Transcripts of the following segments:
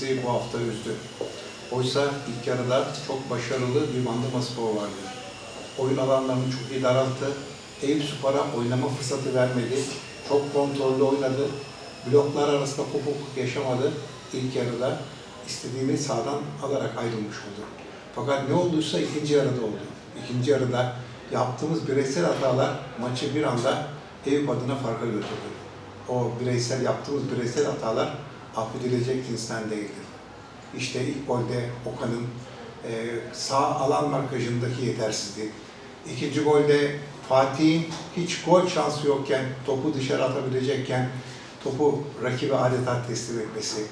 bizi bu hafta üzdü. Oysa ilk yarıda çok başarılı bir Bandırma Spor vardı. Oyun alanlarını çok iyi daralttı. Eyüp Spor'a oynama fırsatı vermedi. Çok kontrollü oynadı. Bloklar arasında kopukluk yaşamadı. İlk yarıda istediğini sağdan alarak ayrılmış oldu. Fakat ne olduysa ikinci yarıda oldu. İkinci yarıda yaptığımız bireysel hatalar maçı bir anda Eyüp adına farka götürdü. O bireysel yaptığımız bireysel hatalar affedilecek cinsten değildi. İşte ilk golde Okan'ın e, sağ alan markajındaki yetersizliği. İkinci golde Fatih'in hiç gol şansı yokken, topu dışarı atabilecekken topu rakibe adeta teslim etmesi.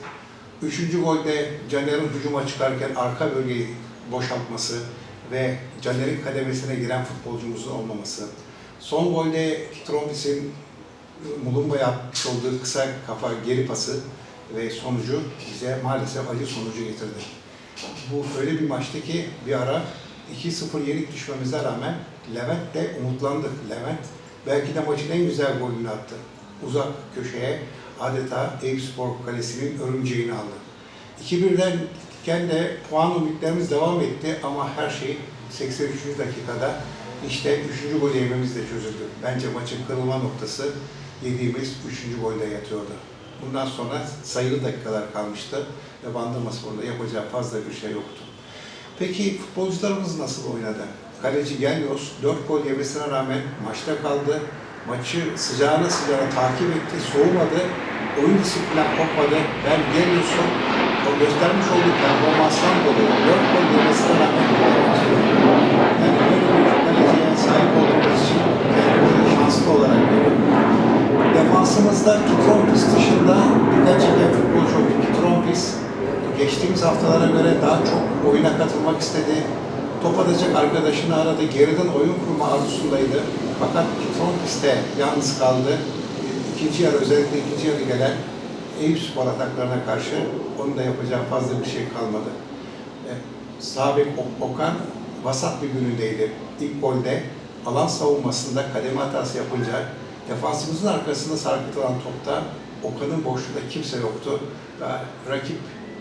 Üçüncü golde Caner'in hücuma çıkarken arka bölgeyi boşaltması ve Caner'in kademesine giren futbolcumuzun olmaması. Son golde Trompis'in Mulumba'ya atmış olduğu kısa kafa geri pası ve sonucu bize maalesef acı sonucu getirdi. Bu öyle bir maçtı ki bir ara 2-0 yenik düşmemize rağmen Levent de umutlandık. Levent belki de maçın en güzel golünü attı. Uzak köşeye adeta Eyüpspor Kalesi'nin örümceğini aldı. 2-1'den iken de puan ümitlerimiz devam etti ama her şey 83. dakikada işte 3. gol yememizle çözüldü. Bence maçın kırılma noktası yediğimiz 3. golde yatıyordu. Bundan sonra sayılı dakikalar kalmıştı ve Bandırma Spor'da yapacağı fazla bir şey yoktu. Peki futbolcularımız nasıl oynadı? Kaleci Gelios 4 gol yemesine rağmen maçta kaldı. Maçı sıcağına sıcağına takip etti, soğumadı. Oyun disiplinden kopmadı. Ben Gelios'un o göstermiş olduğu performanstan dolayı 4 gol yemesine rağmen yani böyle bir kaleciye sahip olduğumuz için kendimizi şanslı olarak görüyorum. Defansımızda Kitrompis dışında birkaç iki futbolcu oldu. Kitrompis geçtiğimiz haftalara göre daha çok oyuna katılmak istedi. Top atacak arkadaşını aradı. Geriden oyun kurma arzusundaydı. Fakat Kitrompis de yalnız kaldı. İkinci yarı özellikle ikinci yarı gelen Eyüp Spor ataklarına karşı onun da yapacağı fazla bir şey kalmadı. E, Sabek Okan vasat bir günündeydi. İlk golde alan savunmasında kademe hatası yapınca defansımızın arkasında sarkıtılan topta Okan'ın boşluğunda kimse yoktu. Ve rakip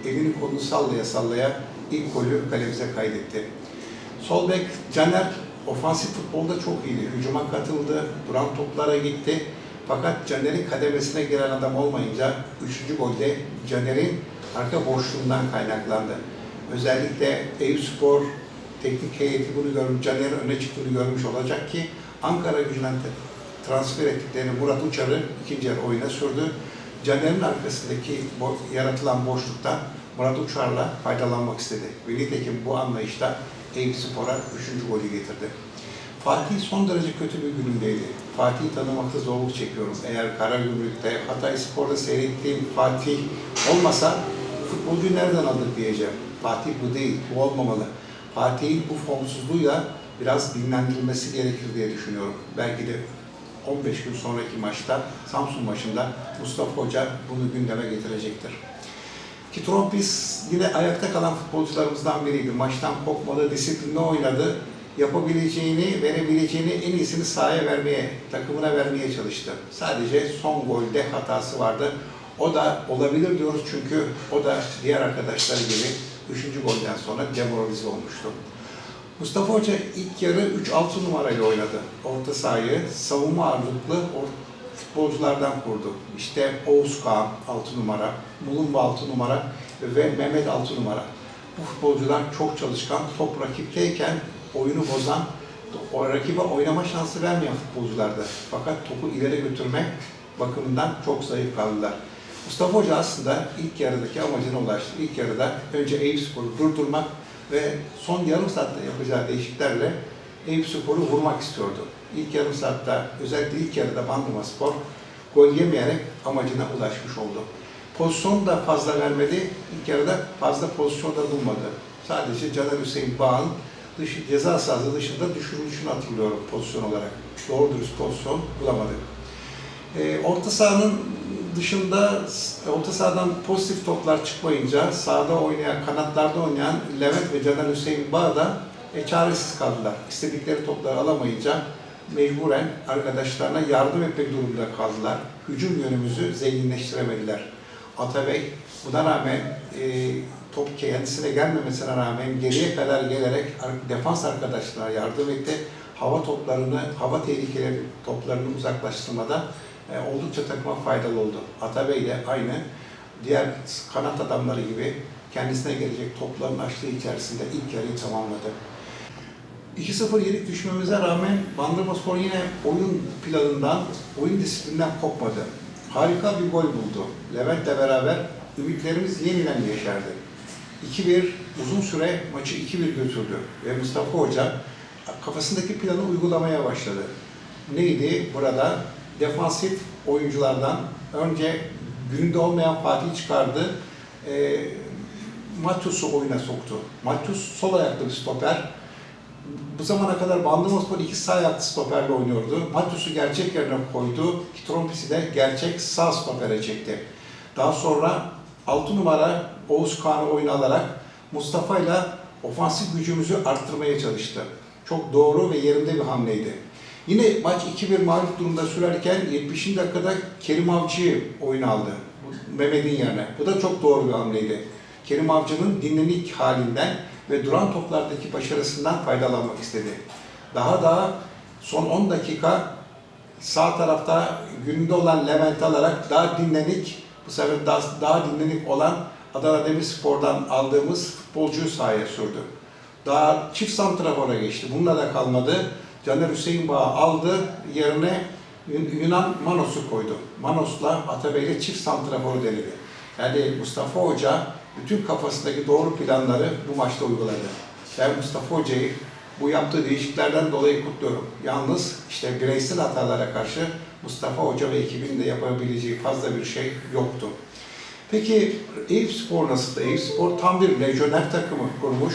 elini kolunu sallaya sallaya ilk golü kalemize kaydetti. Sol bek Caner ofansif futbolda çok iyiydi. Hücuma katıldı, duran toplara gitti. Fakat Caner'in kademesine giren adam olmayınca 3. golde Caner'in arka boşluğundan kaynaklandı. Özellikle Eyüpspor teknik heyeti bunu görmüş, Caner'in öne çıktığını görmüş olacak ki Ankara gücünden transfer ettiklerini Murat Uçar'ı ikinci yarı oyuna sürdü. Caner'in arkasındaki bo- yaratılan boşluktan Murat Uçar'la faydalanmak istedi. Ve nitekim bu anlayışta Eyüpspor'a üçüncü golü getirdi. Fatih son derece kötü bir günündeydi. Fatih'i tanımakta zorluk çekiyorum. Eğer Karagümrük'te, Hatay Spor'da seyrettiğim Fatih olmasa futbolcuyu nereden aldık diyeceğim. Fatih bu değil, bu olmamalı. Fatih'in bu formsuzluğuyla biraz dinlendirilmesi gerekir diye düşünüyorum. Belki de 15 gün sonraki maçta, Samsun maçında Mustafa Hoca bunu gündeme getirecektir. Ki Trompis yine ayakta kalan futbolcularımızdan biriydi. Maçtan kopmadı, disiplinli oynadı. Yapabileceğini, verebileceğini en iyisini sahaya vermeye, takımına vermeye çalıştı. Sadece son golde hatası vardı. O da olabilir diyoruz çünkü o da diğer arkadaşları gibi 3. golden sonra demoralize olmuştu. Mustafa Hoca ilk yarı 3-6 numarayla oynadı. Orta sahayı savunma ağırlıklı or- futbolculardan kurdu. İşte Oğuz Kağan 6 numara, Mulumba 6 numara ve Mehmet 6 numara. Bu futbolcular çok çalışkan, top rakipteyken oyunu bozan, o rakibe oynama şansı vermeyen futbolculardı. Fakat topu ileri götürmek bakımından çok zayıf kaldılar. Mustafa Hoca aslında ilk yarıdaki amacına ulaştı. İlk yarıda önce Eyüpspor'u durdurmak ve son yarım saatte yapacağı değişikliklerle Eyüpspor'u vurmak istiyordu. İlk yarım saatte özellikle ilk yarıda Bandırma Spor gol yemeyerek amacına ulaşmış oldu. Pozisyon da fazla vermedi. İlk yarıda fazla pozisyon da bulmadı. Sadece Caner Hüseyin Bağ'ın dışı, ceza sahası dışında düşürülüşünü hatırlıyorum pozisyon olarak. Doğru dürüst pozisyon bulamadık. E, orta sahanın dışında orta sahadan pozitif toplar çıkmayınca sahada oynayan, kanatlarda oynayan Levent ve Caner Hüseyin Bağ da e, çaresiz kaldılar. İstedikleri topları alamayınca mecburen arkadaşlarına yardım etmek durumunda kaldılar. Hücum yönümüzü zenginleştiremediler. Atabey Buna rağmen e, top kendisine gelmemesine rağmen geriye kadar gelerek defans arkadaşlarına yardım etti. Hava toplarını, hava tehlikeleri toplarını uzaklaştırmada e, oldukça takıma faydalı oldu. Atabey de aynı diğer kanat adamları gibi kendisine gelecek topların açtığı içerisinde ilk yarıyı tamamladı. 2-0 yenik düşmemize rağmen Bandırmaspor yine oyun planından, oyun disiplinden kopmadı. Harika bir gol buldu. Levent'le beraber ümitlerimiz yeniden yeşerdi. 2-1 uzun süre maçı 2-1 götürdü ve Mustafa Hoca kafasındaki planı uygulamaya başladı. Neydi burada? Defansif oyunculardan önce gününde olmayan Fatih çıkardı. E, Matus'u oyuna soktu. Matus sol ayaklı bir stoper. Bu zamana kadar Bandırmaspor iki sağ ayaklı stoperle oynuyordu. Matus'u gerçek yerine koydu. Kitrompis'i de gerçek sağ stopere çekti. Daha sonra 6 numara Oğuz Kağan'ı oyuna alarak Mustafa ile ofansif gücümüzü arttırmaya çalıştı. Çok doğru ve yerinde bir hamleydi. Yine maç 2-1 mağlup durumda sürerken 70. dakikada Kerim Avcı'yı oyuna aldı. Mehmet'in yerine. Bu da çok doğru bir hamleydi. Kerim Avcı'nın dinamik halinden ve duran toplardaki başarısından faydalanmak istedi. Daha da son 10 dakika sağ tarafta gününde olan Levent alarak daha dinlenik, bu sefer daha, daha dinlenik olan Adana Demirspor'dan aldığımız futbolcuyu sahaya sürdü. Daha çift santrafora geçti. Bununla da kalmadı. Caner Hüseyin Bağ aldı. Yerine Yun- Yunan Manos'u koydu. Manos'la Atabey'le çift santraforu denedi. Yani Mustafa Hoca bütün kafasındaki doğru planları bu maçta uyguladı. Ben Mustafa Hoca'yı bu yaptığı değişikliklerden dolayı kutluyorum. Yalnız işte bireysel hatalara karşı Mustafa Hoca ve ekibinin de yapabileceği fazla bir şey yoktu. Peki Eyüp Spor nasıldı? Eyüp Spor tam bir lejyoner takımı kurmuş.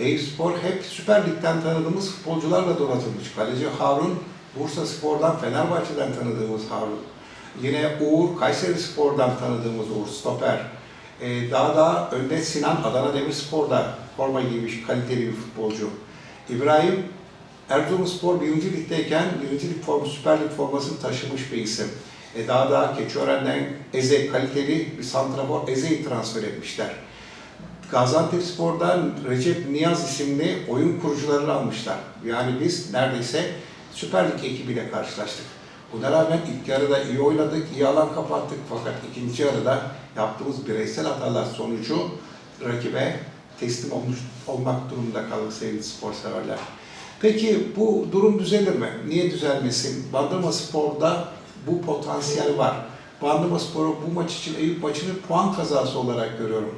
Eyüp Spor hep Süper Lig'den tanıdığımız futbolcularla donatılmış. Kaleci Harun, Bursa Spor'dan, Fenerbahçe'den tanıdığımız Harun. Yine Uğur, Kayseri Spor'dan tanıdığımız Uğur, stoper. Ee, daha da önde Sinan Adana Demirspor'da forma giymiş kaliteli bir futbolcu. İbrahim Erzurumspor 1. Lig'deyken 1. Lig formu, Süper Lig formasını taşımış bir isim. E daha da Keçiören'den Eze kaliteli bir santrafor Eze'yi transfer etmişler. Gaziantepspor'dan Recep Niyaz isimli oyun kurucularını almışlar. Yani biz neredeyse Süper Lig ekibiyle karşılaştık. Buna rağmen ilk yarıda iyi oynadık, iyi alan kapattık fakat ikinci yarıda yaptığımız bireysel hatalar sonucu rakibe teslim olmuş olmak durumunda kaldık sevgili spor severler. Peki bu durum düzelir mi? Niye düzelmesin? Bandırma Spor'da bu potansiyel var. Bandırma Spor'u bu maç için Eyüp maçını puan kazası olarak görüyorum.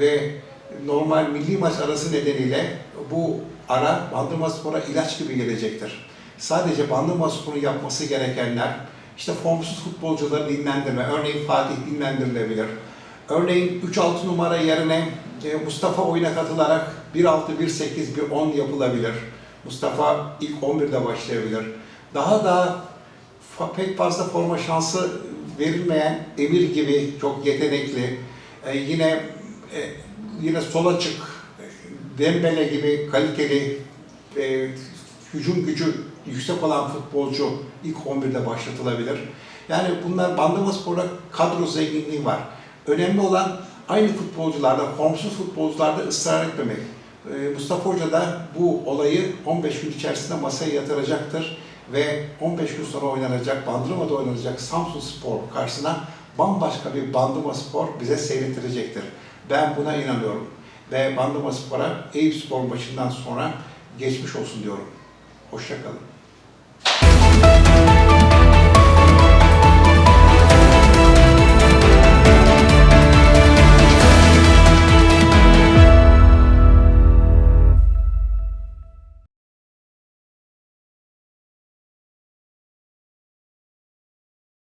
Ve normal milli maç arası nedeniyle bu ara Bandırma Spor'a ilaç gibi gelecektir. Sadece Bandırma Spor'un yapması gerekenler, işte formsuz futbolcuları dinlendirme, örneğin Fatih dinlendirilebilir. Örneğin 3-6 numara yerine e, Mustafa oyuna katılarak 1-6, 1-8, 1-10 yapılabilir. Mustafa ilk 11'de başlayabilir. Daha da pek fazla forma şansı verilmeyen Emir gibi çok yetenekli, e, yine e, yine sol açık, e, Dembele gibi kaliteli, e, hücum gücü yüksek olan futbolcu ilk 11'de başlatılabilir. Yani bunlar Bandırmaspor'da kadro zenginliği var. Önemli olan aynı futbolcularda, formsuz futbolcularda ısrar etmemek. Ee, Mustafa Hoca da bu olayı 15 gün içerisinde masaya yatıracaktır ve 15 gün sonra oynanacak, Bandırma'da oynanacak Samsun Spor karşısına bambaşka bir Bandırma Spor bize seyrettirecektir. Ben buna inanıyorum. Ve Bandırma Spor'a Eyüp Spor maçından sonra geçmiş olsun diyorum. Hoşçakalın.